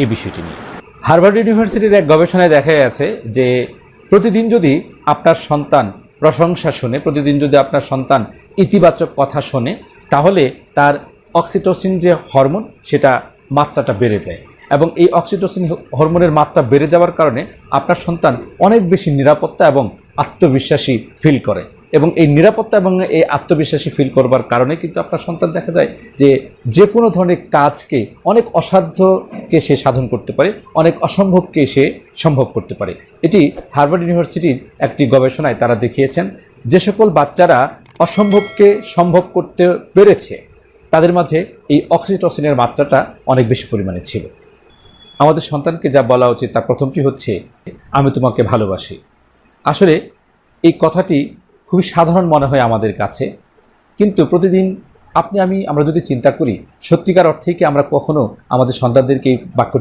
এই বিষয়টি নিয়ে। হার্ভার্ড ইউনিভার্সিটির এক গবেষণায় দেখা গেছে যে প্রতিদিন যদি আপনার সন্তান প্রশংসা শোনে, প্রতিদিন যদি আপনার সন্তান ইতিবাচক কথা শোনে, তাহলে তার অক্সিটোসিন যে হরমোন, সেটা মাত্রাটা বেড়ে যায় এবং এই অক্সিটোসিন হরমোনের মাত্রা বেড়ে যাওয়ার কারণে আপনার সন্তান অনেক বেশি নিরাপত্তা এবং আত্মবিশ্বাসী ফিল করে। এবং এই নিরাপত্তা এবং এই আত্মবিশ্বাসী ফিল করবার কারণে কিন্তু আপনার সন্তান দেখা যায় যে যে কোনো ধরনের কাজকে অনেক অসাধ্যকে সে সাধন করতে পারে, অনেক অসম্ভবকে সে সম্ভব করতে পারে। এটি হার্ভার্ড ইউনিভার্সিটির একটি গবেষণায় তারা দেখিয়েছেন, যে সকল বাচ্চারা অসম্ভবকে সম্ভব করতে পেরেছে, তাদের মাঝে এই অক্সিটোসিনের মাত্রাটা অনেক বেশি পরিমাণে ছিল। আমাদের সন্তানকে যা বলা উচিত তার প্রথমটি হচ্ছে, আমি তোমাকে ভালোবাসি। আসলে এই কথাটি খুবই সাধারণ মনে হয় আমাদের কাছে। কিন্তু প্রতিদিন আপনি, আমি, আমরা যদি চিন্তা করি, সত্যিকার অর্থে কি আমরা কখনো আমাদের সন্তানদেরকে এই বাক্যটি